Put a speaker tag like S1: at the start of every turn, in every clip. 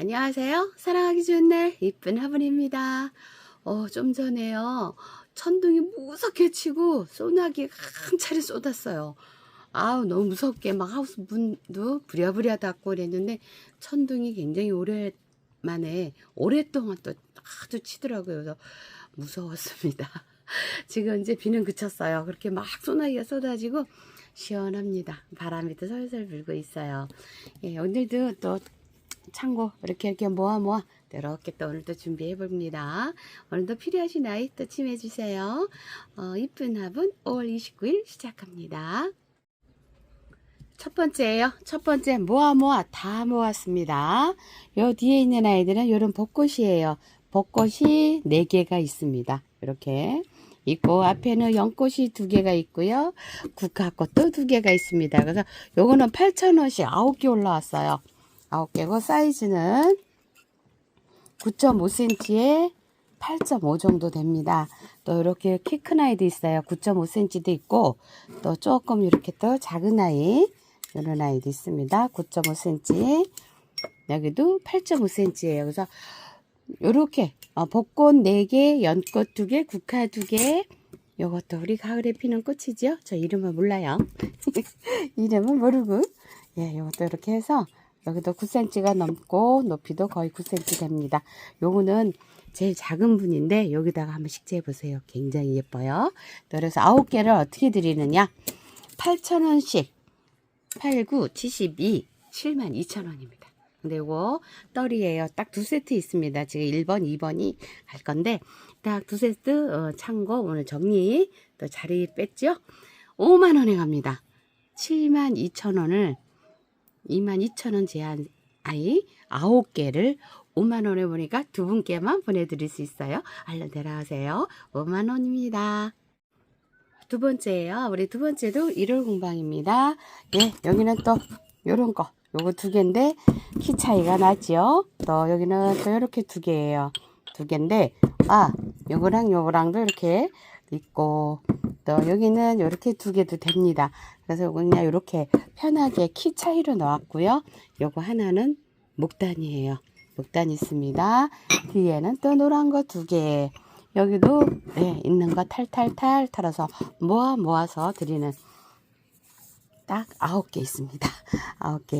S1: 안녕하세요. 사랑하기 좋은 날 이쁜 화분입니다. 어, 좀 전에요. 천둥이 무섭게 치고 소나기 한 차례 쏟았어요. 아우 너무 무섭게 막 하우스 문도 부랴부랴 닫고 그랬는데 천둥이 굉장히 오랜만에 오랫동안 또 아주 치더라고요. 그래서 무서웠습니다. 지금 이제 비는 그쳤어요. 그렇게 막 소나기가 쏟아지고 시원합니다. 바람이 또 솔솔 불고 있어요. 예, 오늘도 또 창고 이렇게 이렇게 모아 모아 이렇게 또 오늘도 준비해 봅니다. 오늘도 필요하신 아이 또 침해 주세요. 어, 이쁜 화분 5월 29일 시작합니다. 첫 번째예요. 첫 번째 모아 모아 다 모았습니다. 요 뒤에 있는 아이들은 이런 벚꽃이에요. 벚꽃이 4개가 있습니다. 이렇게 있고 앞에는 연꽃이 두 개가 있고요. 국화꽃도 두 개가 있습니다. 그래서 요거는 8,000원씩 9개 올라왔어요. 9개고 사이즈는 9.5cm에 8.5 정도 됩니다. 또 이렇게 키 큰 아이도 있어요. 9.5cm도 있고 또 조금 이렇게 또 작은 아이 이런 아이도 있습니다. 9.5cm 여기도 8.5cm예요. 그래서 요렇게 어, 벚꽃 4개, 연꽃 2개, 국화 2개 요것도 우리 가을에 피는 꽃이죠. 저 이름은 몰라요. 이름은 모르고 예, 요것도 이렇게 해서 여기도 9cm가 넘고 높이도 거의 9cm 됩니다. 요거는 제일 작은 분인데 여기다가 한번 식재해 보세요. 굉장히 예뻐요. 그래서 9개를 어떻게 드리느냐? 8,000원씩 8, 9, 72, 72,000원입니다. 근데 요거 떨이에요. 딱 두 세트 있습니다. 지금 1번, 2번이 갈 건데 딱 두 세트 어, 참고 오늘 정리 또 자리 뺐죠? 5만 원에 갑니다. 7만 2천 원을 2만 2천 원 제한 아이 9개를 5만 원에 보니까 두 분께만 보내드릴 수 있어요. 얼른 내려가세요. 5만 원입니다. 두 번째예요. 우리 두 번째도 1월 공방입니다. 예, 여기는 또 요런 거. 요거 두 개인데 키 차이가 나지요. 또 여기는 또 이렇게 두 개예요. 두 개인데 아, 요거랑 요거랑도 이렇게 있고 또 여기는 이렇게 두 개도 됩니다. 그래서 그냥 이렇게 편하게 키 차이로 나왔고요. 요거 하나는 목단이에요. 목단 있습니다. 뒤에는 또 노란 거 두 개. 여기도 네, 있는 거 탈탈탈 털어서 모아 모아서 드리는 딱 아홉 개 있습니다. 아홉 개.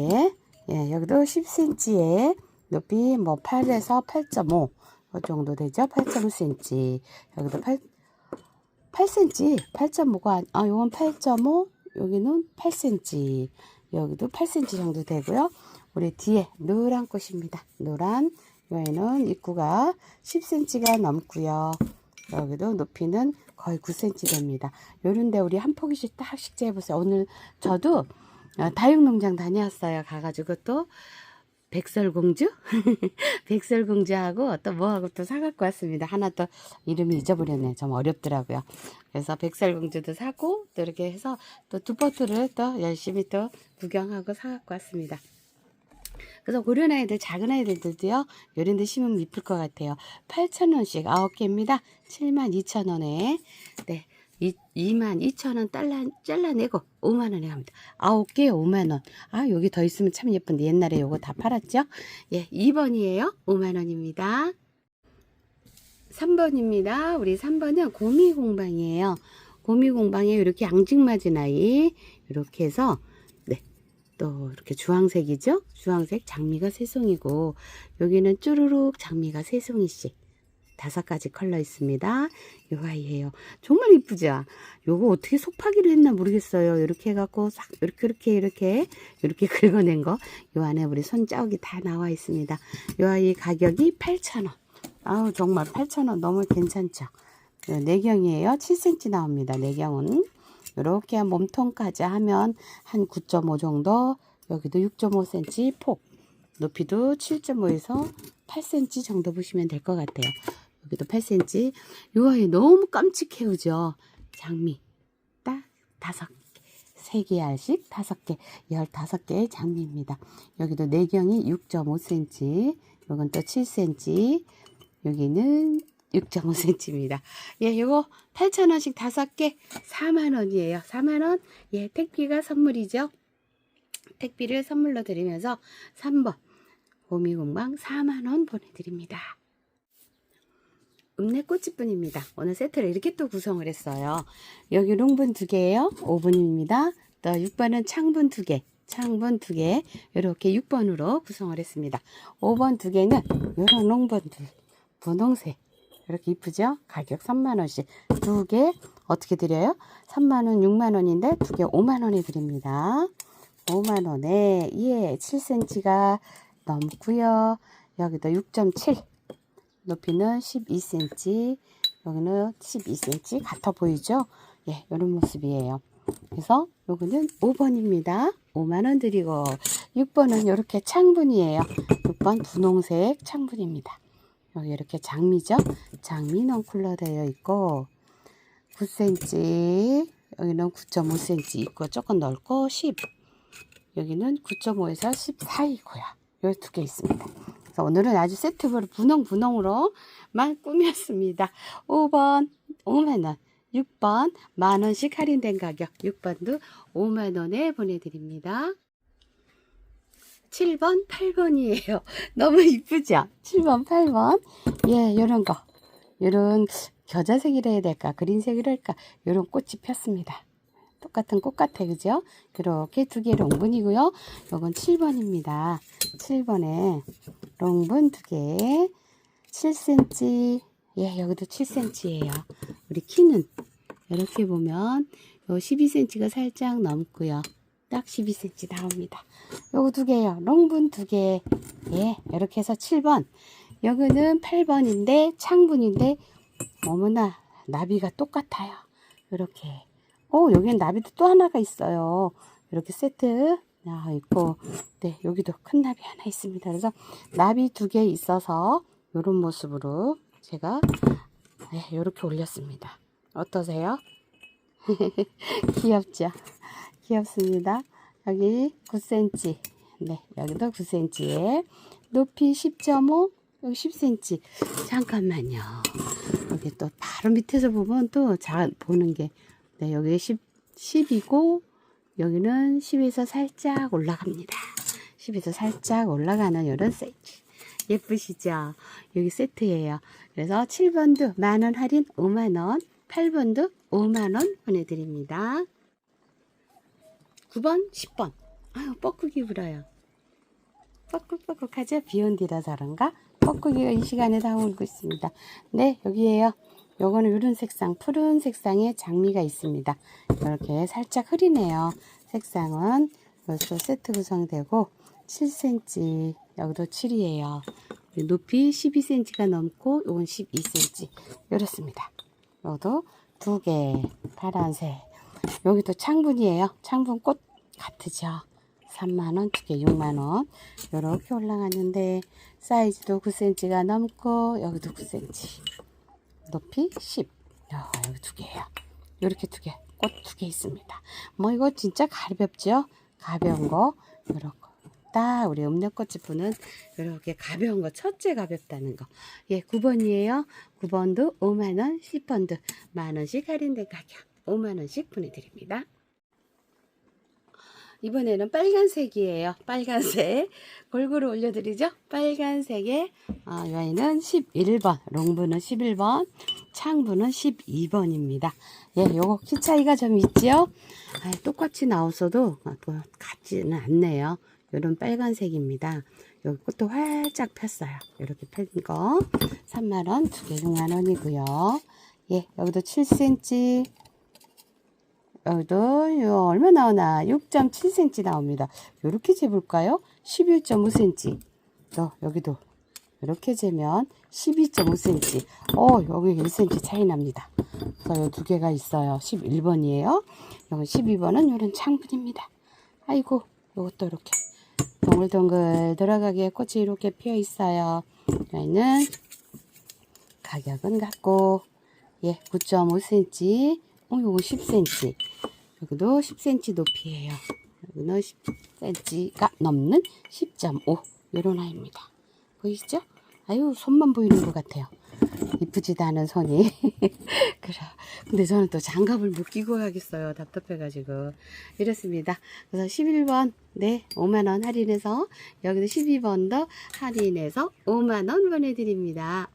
S1: 예, 여기도 10cm에 높이 뭐 8에서 8.5 그 정도 되죠. 8.5cm. 여기도 8 8cm, 8.5가 아, 요건 8.5, 여기는 8cm. 여기도 8cm 정도 되고요. 우리 뒤에 노란 꽃입니다. 노란 여기는 입구가 10cm가 넘고요. 여기도 높이는 거의 9cm 됩니다. 요런데 우리 한 포기씩 딱 식재해 보세요. 오늘 저도 어, 다육농장 다녀왔어요. 가가지고 또 백설공주? 백설공주하고 또 뭐하고 또 사갖고 왔습니다. 하나 또 이름이 잊어버렸네. 좀 어렵더라고요. 그래서 백설공주도 사고 또 이렇게 해서 또 두 포트를 또 열심히 또 구경하고 사갖고 왔습니다. 그래서 고른 아이들, 작은 아이들도요, 요런 데 심으면 이쁠 것 같아요. 8,000원씩 9개입니다. 72,000원에, 네, 22,000원 달라, 잘라내고 5만원에 갑니다. 9개 5만원. 아, 여기 더 있으면 참 예쁜데 옛날에 요거 다 팔았죠? 예, 2번이에요. 5만원입니다. 3번입니다. 우리 3번은 고미공방이에요. 고미공방에 이렇게 앙증맞은 아이, 이렇게 해서, 네, 또 이렇게 주황색이죠? 주황색 장미가 세 송이고, 여기는 쭈루룩 장미가 세 송이씩. 다섯 가지 컬러 있습니다. 요 아이예요. 정말 이쁘죠? 요거 어떻게 속파기로 했나 모르겠어요. 이렇게 해갖고 싹 이렇게 이렇게 이렇게 이렇게 긁어낸 거. 요 안에 우리 손자국이 다 나와 있습니다. 요 아이 가격이 8,000원. 아우 정말 8,000원 너무 괜찮죠? 요 내경이에요. 7cm 나옵니다. 내경은 이렇게 몸통까지 하면 한 9.5 정도. 여기도 6.5cm 폭. 높이도 7.5에서 8cm 정도 보시면 될 것 같아요. 여기도 8cm. 요 아이 너무 깜찍해요, 그죠? 장미. 딱 다섯 개. 세개 알씩 다섯 개. 열다섯 개의 장미입니다. 여기도 내경이 6.5cm. 요건 또 7cm. 여기는 6.5cm입니다. 예, 요거 8,000원씩 다섯 개 4만원이에요. 4만원. 예, 택비가 선물이죠. 택비를 선물로 드리면서 3번. 호미공방 4만원 보내드립니다. 읍내꽃집뿐입니다. 오늘 세트를 이렇게 또 구성을 했어요. 여기 롱분 두 개예요. 5분입니다. 또 6번은 창분 두 개, 창분 두 개, 이렇게 6번으로 구성을 했습니다. 5번 두 개는 이런 롱분 두, 분홍색. 이렇게 이쁘죠? 가격 3만원씩. 두 개, 어떻게 드려요? 3만원, 6만원인데 두 개 5만원에 드립니다. 5만원에, 예, 7cm가 넘고요 여기도 6.7. 높이는 12cm, 여기는 12cm 같아 보이죠? 예, 이런 모습이에요. 그래서 요거는 5번입니다. 5만원 드리고 6번은 이렇게 창분이에요. 6번 분홍색 창분입니다. 여기 이렇게 장미죠? 장미 넝쿨러 되어 있고 9cm, 여기는 9.5cm 있고 조금 넓고 10. 여기는 9.5에서 10 사이고요. 요 두 개 있습니다. 그래서 오늘은 아주 세트로 분홍분홍으로만 꾸몄습니다. 5번 5만원, 6번 만원씩 할인된 가격, 6번도 5만원에 보내드립니다. 7번, 8번이에요. 너무 이쁘죠? 7번, 8번. 예, 요런 거. 요런 겨자색이라 해야 될까? 그린색이라 할까? 요런 꽃이 폈습니다. 똑같은 꽃 같아, 그죠? 그렇게 두개 롱분이고요. 요건 7번입니다. 7번에 롱분 두 개, 7cm. 예, 여기도 7cm예요. 우리 키는 이렇게 보면 요 12cm가 살짝 넘고요. 딱 12cm 나옵니다. 요거 두 개요. 롱분 두 개. 예, 이렇게 해서 7번. 여기는 8번인데 창분인데 어머나 나비가 똑같아요. 이렇게. 오, 여기는 나비도 또 하나가 있어요. 이렇게 세트 아, 있고, 네, 여기도 큰 나비 하나 있습니다. 그래서 나비 두 개 있어서 이런 모습으로 제가 네, 이렇게 올렸습니다. 어떠세요? 귀엽죠? 귀엽습니다. 여기 9cm. 네, 여기도 9cm에 높이 10.5, 여기 10cm. 잠깐만요. 여기 또 바로 밑에서 보면 또잘 보는 게, 네, 여기 10, 10이고, 여기는 10에서 살짝 올라갑니다. 10에서 살짝 올라가는 이런 세트. 예쁘시죠? 여기 세트예요. 그래서 7번도 만원 할인 5만원, 8번도 5만원 보내드립니다. 9번, 10번. 아유, 뻐꾸기 불어요. 뻐꾹뻐꾹하죠? 비온 뒤라 저런가? 뻐꾸기가 이 시간에 다 울고 있습니다. 네, 여기에요. 요거는 이런 색상, 푸른 색상의 장미가 있습니다. 이렇게 살짝 흐리네요. 색상은 벌써 세트 구성되고 7cm, 여기도 7이에요. 높이 12cm가 넘고 요건 12cm. 이렇습니다. 요도 두 개, 파란색. 여기도 창분이에요. 창분 꽃 같으죠? 3만원, 두 개 6만원. 요렇게 올라가는데, 사이즈도 9cm가 넘고, 여기도 9cm. 높이 10. 야, 여기 두 개예요. 요렇게 두 개, 꽃 두 개 있습니다. 뭐, 이거 진짜 가볍죠? 가벼운 거, 요렇게. 딱 우리 음력꽃집분은 이렇게 가벼운 거 첫째 가볍다는 거. 예, 9번이에요. 9번도 5만원, 10번도 만원씩 할인된 가격 5만원씩 보내드립니다. 이번에는 빨간색이에요. 빨간색. 골고루 올려드리죠. 빨간색의 어, 여인은 11번, 롱부는 11번, 창부는 12번입니다. 예, 요거 키 차이가 좀 있죠? 아, 똑같이 나왔어도 아, 또 같지는 않네요. 요런 빨간색입니다. 꽃도 활짝 폈어요. 이렇게 펴진 거. 3만원, 두 개 6만원이고요. 예, 여기도 7cm, 요 얼마 나오나 6.7cm 나옵니다. 요렇게 재볼까요? 11.5cm. 또 여기도 이렇게 재면 12.5cm. 어 여기 1cm 차이 납니다. 그래서 요 두 개가 있어요. 11번이에요. 여기 12번은 요런 창분입니다. 아이고 요것도 이렇게 동글동글 들어가게 꽃이 이렇게 피어 있어요. 여기는 가격은 같고 예 9.5cm 어, 요거 10cm. 여기도 10cm 높이에요. 여기는 10cm가 넘는 10.5. 요런 아이입니다. 보이시죠? 아유, 손만 보이는 것 같아요. 이쁘지도 않은 손이. 그래. 근데 저는 또 장갑을 못 끼고 가겠어요. 답답해가지고. 이렇습니다. 그래서 11번, 네, 5만원 할인해서, 여기도 12번도 할인해서 5만원 보내드립니다.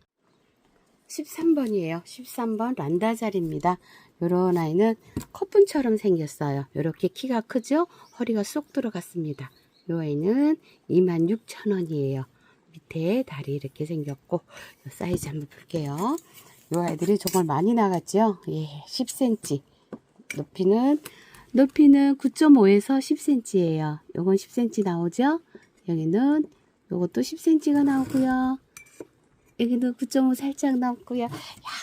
S1: 13번이에요. 13번 란다자리입니다. 요런 아이는 커튼처럼 생겼어요. 요렇게 키가 크죠? 허리가 쏙 들어갔습니다. 요 아이는 26,000원이에요. 밑에 다리 이렇게 생겼고 요 사이즈 한번 볼게요. 요 아이들이 정말 많이 나갔죠? 예, 10cm. 높이는 높이는 9.5에서 10cm예요. 요건 10cm 나오죠? 여기는 요것도 10cm가 나오고요. 여기도 9.5 살짝 나왔고요.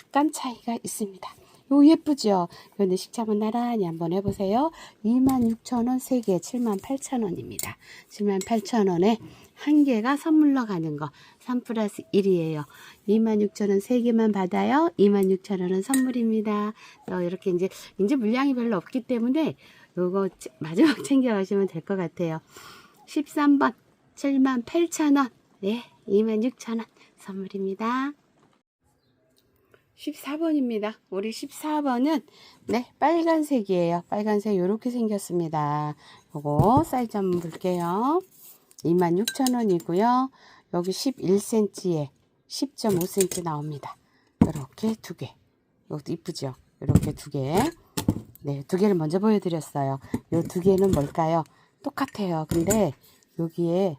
S1: 약간 차이가 있습니다. 요 예쁘죠? 근데 식참은 나란히 한번 해보세요. 26,000원 3개 78,000원입니다. 78,000원에 한 개가 선물로 가는 거. 3 플러스 1이에요. 26,000원 3개만 받아요. 26,000원은 선물입니다. 또 이렇게 이제, 이제 물량이 별로 없기 때문에 요거 마지막 챙겨가시면 될 것 같아요. 13번 78,000원. 네, 26,000원 선물입니다. 14번입니다. 우리 14번은 네 빨간색이에요. 빨간색 이렇게 생겼습니다. 요거 사이즈 한번 볼게요. 26,000원이고요. 여기 11cm에 10.5cm 나옵니다. 이렇게 두 개. 이것도 이쁘죠? 이렇게 두 개. 네, 두 개를 먼저 보여드렸어요. 요 두 개는 뭘까요? 똑같아요. 근데 여기에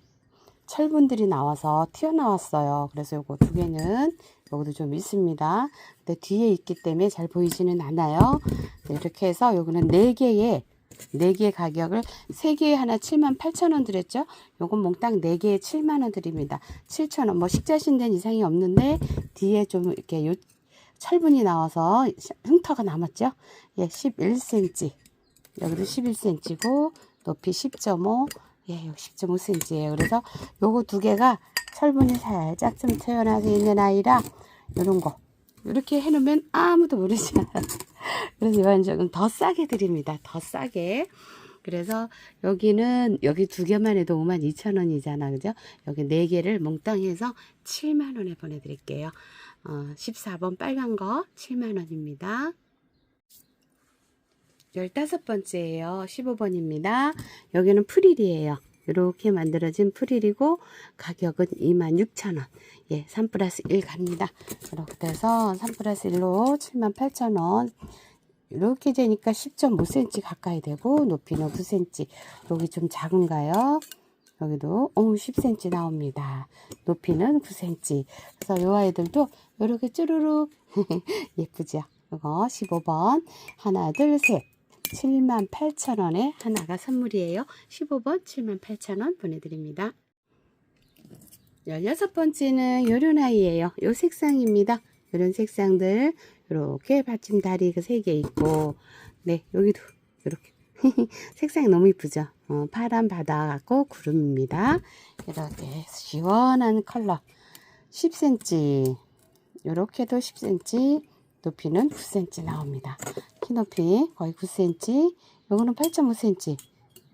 S1: 철분들이 나와서 튀어나왔어요. 그래서 요거 두 개는 여기도 좀 있습니다. 근데 뒤에 있기 때문에 잘 보이지는 않아요. 네, 이렇게 해서 요거는 4개에 4개 가격을 3개에 하나 78,000원 드렸죠. 요건 몽땅 4개에 7만원 드립니다. 7,000원. 뭐 식자신된 이상이 없는데 뒤에 좀 이렇게 요 철분이 나와서 흉터가 남았죠. 예, 11cm. 여기도 11cm고 높이 10.5 예, 여기 10.5cm예요. 그래서 요거 두 개가 철분이 살짝 좀 튀어나와 있는 아이라 요런 거 이렇게 해놓으면 아무도 모르지 않아요. 그래서 이건 조금 더 싸게 드립니다. 더 싸게. 그래서 여기는 여기 두 개만 해도 52,000원이잖아. 그죠? 여기 네 개를 몽땅 해서 7만 원에 보내 드릴게요. 어, 14번 빨간 거 7만 원입니다. 15번째예요. 15번입니다. 여기는 프릴이에요. 이렇게 만들어진 프릴이고 가격은 26,000원. 예, 3 플러스 1 갑니다. 이렇게 돼서 3 플러스 1로 78,000원. 이렇게 되니까 10.5cm 가까이 되고 높이는 9cm. 여기 좀 작은가요? 여기도 어 10cm 나옵니다. 높이는 9cm. 그래서 이 아이들도 이렇게 쭈루룩 예쁘죠? 이거 15번 하나 둘 셋. 78,000원에 하나가 선물이에요. 15번 78,000원 보내드립니다. 16번째는 요런 아이예요. 요 색상입니다. 요런 색상들 이렇게 받침다리 그 세 개 있고 네 여기도 이렇게 색상이 너무 이쁘죠. 어, 파란 바다 같고 구름입니다. 이렇게 시원한 컬러 10cm 이렇게도 10cm 높이는 9cm 나옵니다. 키 높이 거의 9cm 요거는 8.5cm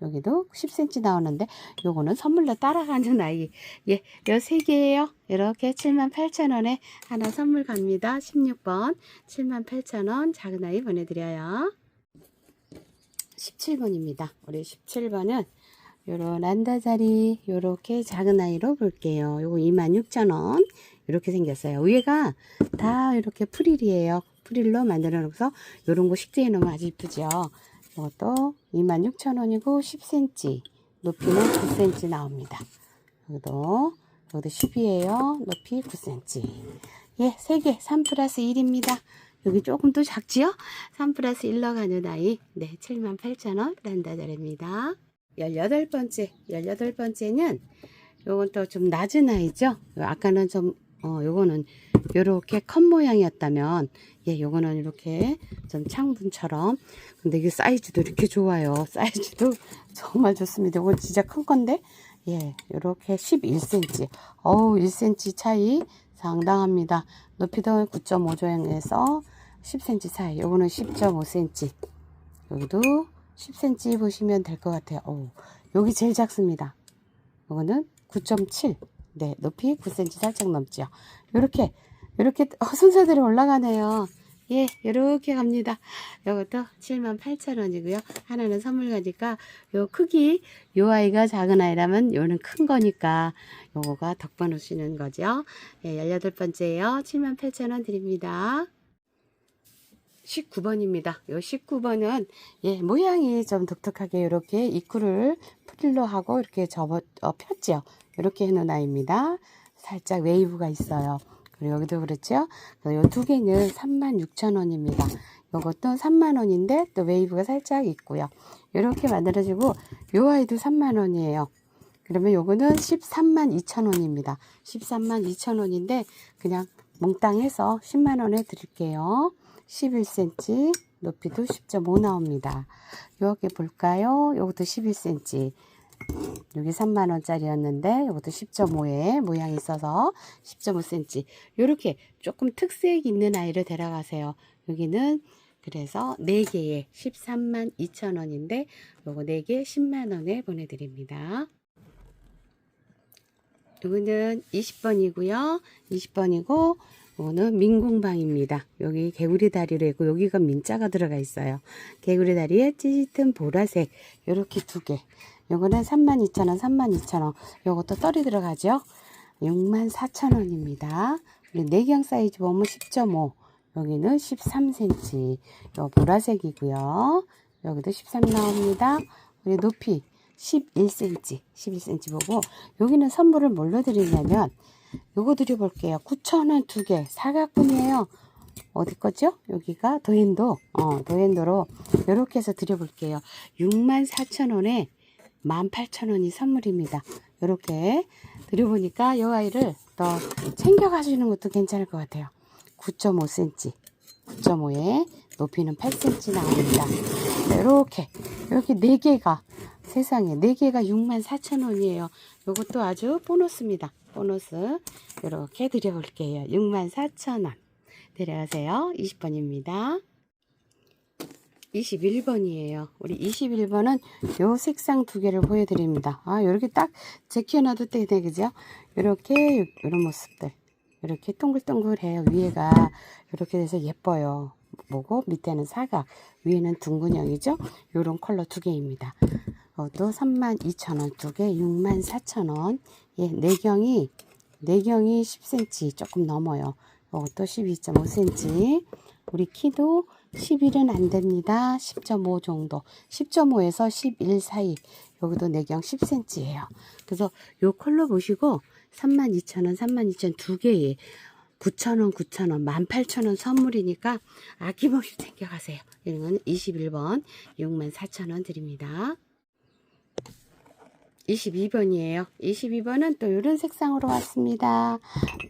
S1: 여기도 10cm 나오는데 요거는 선물로 따라가는 아이 예, 요 세 개예요. 이렇게 78,000원에 하나 선물 갑니다. 16번 78,000원 작은 아이 보내드려요. 17번입니다. 우리 17번은 요런 란다자리 요렇게 작은 아이로 볼게요. 요거 26,000원 이렇게 생겼어요. 위에가 다 이렇게 프릴이에요. 프릴로 만들어 놓고서 요런 거 식재해 놓으면 아주 이쁘죠. 이것도 26,000원이고 10cm 높이는 9cm 나옵니다. 여기도 여기도 10이에요. 높이 9cm. 예, 3개 3 플러스 1입니다. 여기 조금 더 작지요? 3 플러스 1로 가는 아이 네 78,000원 란다자리입니다. 18번째 18번째는 요건 또 좀 낮은 아이죠. 아까는 좀 어, 요거는 요렇게 컵 모양이었다면 예, 요거는 이렇게 좀 창분처럼 근데 이게 사이즈도 이렇게 좋아요. 사이즈도 정말 좋습니다. 이건 진짜 큰 건데 예, 요렇게 11cm. 어우, 1cm 차이 상당합니다. 높이도 9.5조형에서 10cm 사이. 요거는 10.5cm. 여기도 10cm 보시면 될 것 같아요. 어우, 여기 제일 작습니다. 요거는 9.7. 네, 높이 9cm 살짝 넘죠. 이렇게 이렇게 어, 순서대로 올라가네요. 예, 이렇게 갑니다. 이것도 78,000원이고요. 하나는 선물 가니까 요 크기, 요 아이가 작은 아이라면 요는 큰 거니까 요거가 덕번 오시는 거죠. 예, 18번째예요. 78,000원 드립니다. 19번입니다. 요 19번은 예, 모양이 좀 독특하게 이렇게 입구를 프릴로 하고 이렇게 접어 어, 폈죠. 이렇게 해놓은 아이입니다. 살짝 웨이브가 있어요. 그리고 여기도 그렇죠. 요두 개는 36,000원입니다. 요것도 3만원인데 또 웨이브가 살짝 있고요. 이렇게 만들어지고 요 아이도 3만원이에요. 그러면 요거는 13만 2천원입니다. 13만 2천원인데 그냥 몽땅 해서 10만원에 드릴게요. 11cm 높이도 10.5 나옵니다. 여기 볼까요? 요것도 11cm 여기 3만원짜리였는데 이것도 10.5에 모양이 있어서 10.5cm 이렇게 조금 특색 있는 아이를 데려가세요. 여기는 그래서 4개에 13만 2천원인데 요거 4개 10만원에 보내드립니다. 이거는 20번이고요. 20번이고 이거는 민공방입니다. 여기 개구리 다리로 있고 여기가 민자가 들어가 있어요. 개구리 다리에 찌릿한 보라색 이렇게 두 개. 요거는 32,000원, 32,000원. 요것도 떨이 들어가죠. 64,000원입니다. 우리 내경 사이즈 보면 10.5. 여기는 13cm. 요 보라색이고요. 여기도 13 나옵니다. 우리 높이 11cm. 11cm 보고 여기는 선물을 뭘로 드리냐면 요거 드려볼게요. 9,000원 두 개. 사각분이에요. 어디 거죠? 여기가 도엔도. 어, 도엔도로 이렇게 해서 드려볼게요. 64,000원에 18,000원이 선물입니다. 이렇게 드려보니까 이 아이를 더 챙겨가시는 것도 괜찮을 것 같아요. 9.5cm. 9.5에 높이는 8cm 나옵니다. 이렇게 이렇게 4개가 세상에 4개가 64,000원이에요. 이것도 아주 보너스입니다. 보너스 이렇게 드려볼게요. 64,000원 데려가세요. 20번입니다. 21번이에요. 우리 21번은 요 색상 두 개를 보여드립니다. 아, 이렇게 딱 제껴놔도 되네, 그죠? 이렇게, 이런 모습들. 이렇게 동글동글해요. 위에가 이렇게 돼서 예뻐요. 뭐고, 밑에는 사각, 위에는 둥근형이죠? 요런 컬러 두 개입니다. 이것도 32,000원 두 개, 64,000원. 예, 내경이, 내경이 10cm 조금 넘어요. 이것도 12.5cm. 우리 키도 11은 안 됩니다. 10.5 정도. 10.5에서 11 사이. 여기도 내경 10cm예요. 그래서 요 컬러 보시고 32,000원, 32,000원 두 개에 9,000원, 9,000원, 18,000원 선물이니까 아낌없이 챙겨가세요. 이런 건 21번 64,000원 드립니다. 22번이에요. 22번은 또 이런 색상으로 왔습니다.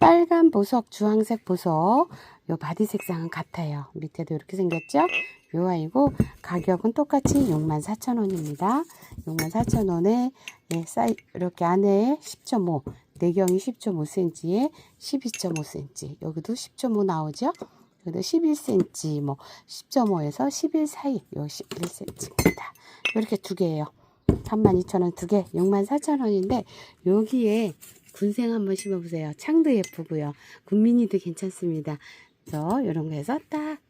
S1: 빨간 보석, 주황색 보석. 요 바디 색상은 같아요. 밑에도 이렇게 생겼죠? 요 아이고 가격은 똑같이 64,000원입니다. 64,000원에 예, 사이 이렇게 안에 10.5 내경이 10.5cm에 12.5cm 여기도 10.5 나오죠? 여기도 11cm 뭐 10.5에서 11 사이 요 11cm입니다. 이렇게 두 개예요. 32,000원 두 개, 64,000원인데 여기에 군생 한번 심어보세요. 창도 예쁘고요. 군민이도 괜찮습니다. 그래서 이런 거 해서 딱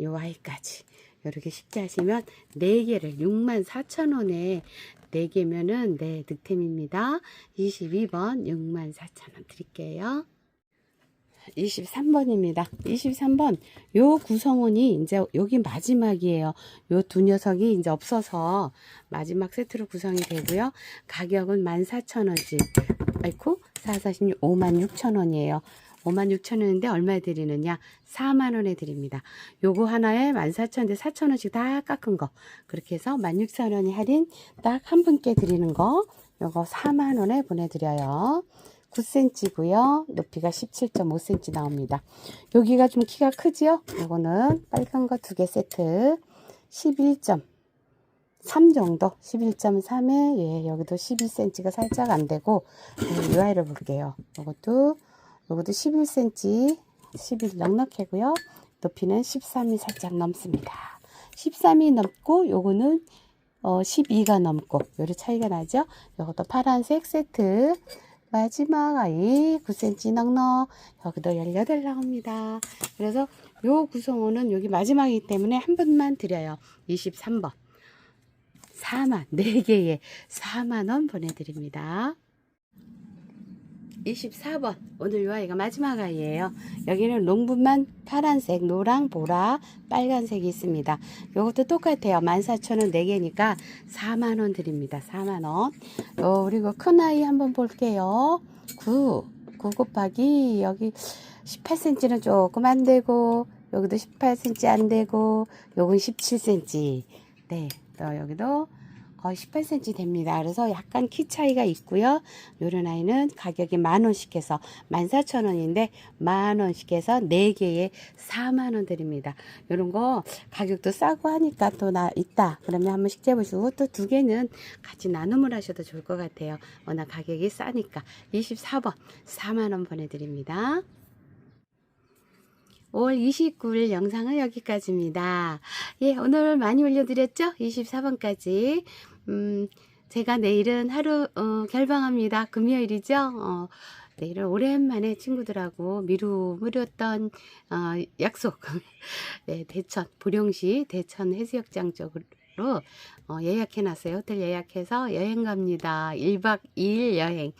S1: 요 아이까지 이렇게 쉽게 하시면 4개를 64,000원에 4개면은 네 득템입니다. 22번 64,000원 드릴게요. 23번입니다. 23번 요 구성원이 이제 여기 마지막이에요. 요 두 녀석이 이제 없어서 마지막 세트로 구성이 되고요. 가격은 14,000원씩. 아이코 446 56,000원이에요. 56,000원인데 얼마에 드리느냐? 4만원에 드립니다. 요거 하나에 14,000원인데 4,000원씩 다 깎은 거. 그렇게 해서 16,000원이 할인 딱 한 분께 드리는 거. 요거 4만원에 보내드려요. 9cm고요. 높이가 17.5cm 나옵니다. 여기가 좀 키가 크지요? 요거는 빨간 거 두 개 세트 11.3 정도 11.3에 예, 여기도 12cm가 살짝 안 되고 이 아이를 볼게요. 요것도 요것도 11cm 11 넉넉하고요. 높이는 13이 살짝 넘습니다. 13이 넘고 요거는 어, 12가 넘고 요리 차이가 나죠. 요것도 파란색 세트 마지막 아이 9cm 넉넉 여기도 18 나옵니다. 그래서 요 구성원은 여기 마지막이기 때문에 한 분만 드려요. 23번 4만 4개에 4만원 보내드립니다. 24번. 오늘 요 아이가 마지막 아이예요. 여기는 농분만 파란색 노랑 보라 빨간색이 있습니다. 요것도 똑같아요. 14,000원 4개니까 4만원 드립니다. 4만원. 어, 그리고 큰 아이 한번 볼게요. 9 9 곱하기 여기 18cm는 조금 안 되고 여기도 18cm 안 되고 요건 17cm 네또 여기도 거의 18cm 됩니다. 그래서 약간 키 차이가 있고요. 요런 아이는 가격이 만 원씩 해서 14,000원인데 만 원씩 해서 4개에 4만 원 드립니다. 요런 거 가격도 싸고 하니까 또 나 있다. 그러면 한 번씩 재보시고 또 두 개는 같이 나눔을 하셔도 좋을 것 같아요. 워낙 가격이 싸니까 24번 4만 원 보내드립니다. 5월 29일 영상은 여기까지입니다. 예, 오늘 많이 올려드렸죠? 24번까지. 음, 제가 내일은 하루, 어, 결방합니다. 금요일이죠? 어, 내일은 오랜만에 친구들하고 미루, 미뤘던, 어, 약속. 네, 대천, 보령시 대천 해수욕장 쪽으로 어, 예약해놨어요. 호텔 예약해서 여행 갑니다. 1박 2일 여행.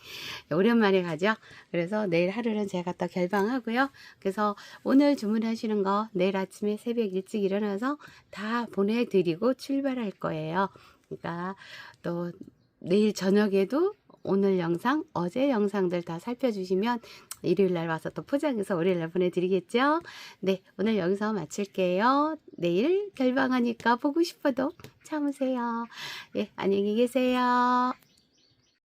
S1: 오랜만에 가죠. 그래서 내일 하루는 제가 또 결방하고요. 그래서 오늘 주문하시는 거 내일 아침에 새벽 일찍 일어나서 다 보내드리고 출발할 거예요. 그러니까 또 내일 저녁에도 오늘 영상, 어제 영상들 다 살펴주시면 일요일 날 와서 또 포장해서 월요일 날 보내드리겠죠? 네, 오늘 여기서 마칠게요. 내일 결방하니까 보고 싶어도 참으세요. 예, 안녕히 계세요.